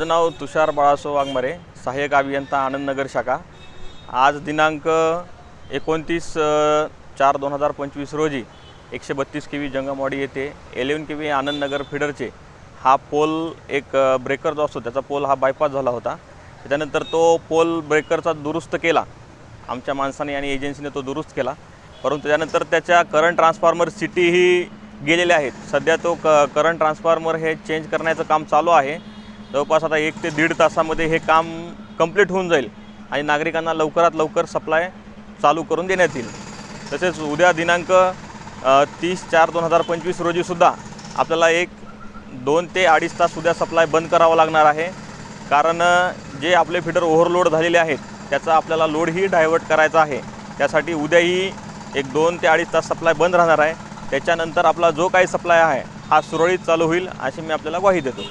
माझं नाव तुषार बाळासो वाघमारे सहाय्यक अभियंता आनंदनगर शाखा. आज दिनांक एकोणतीस चार दोन हजार पंचवीस रोजी एकशे बत्तीस के व्ही जंगमवाडी येथे एलेवन के व्ही आनंदनगर फिडरचे हा पोल एक ब्रेकर जो असतो त्याचा पोल हा बायपास झाला होता. त्याच्यानंतर तो पोल ब्रेकरचा दुरुस्त केला. आमच्या माणसाने आणि एजन्सीने तो दुरुस्त केला. परंतु त्यानंतर त्याच्या करंट ट्रान्सफॉर्मर सिटीही गेलेल्या आहेत. सध्या तो क करंट ट्रान्सफॉर्मर हे चेंज करण्याचं काम चालू आहे. जवळपास आता एक ते दीड तासामध्ये हे काम कंप्लीट होऊन जाईल आणि नागरिकांना लवकरात लवकर सप्लाय चालू करून देण्यात येईल. तसेच उद्या दिनांक तीस चार दोन हजार पंचवीस रोजीसुद्धा आपल्याला एक दोन ते अडीच तास उद्या सप्लाय बंद करावा लागणार आहे. कारण जे आपले फिटर ओव्हरलोड झालेले आहेत त्याचा आपल्याला लोडही डायव्हर्ट करायचा आहे. त्यासाठी उद्याही एक दोन ते अडीच तास सप्लाय बंद राहणार आहे. त्याच्यानंतर आपला जो काही सप्लाय आहे हा सुरळीत चालू होईल अशी मी आपल्याला ग्वाही देतो.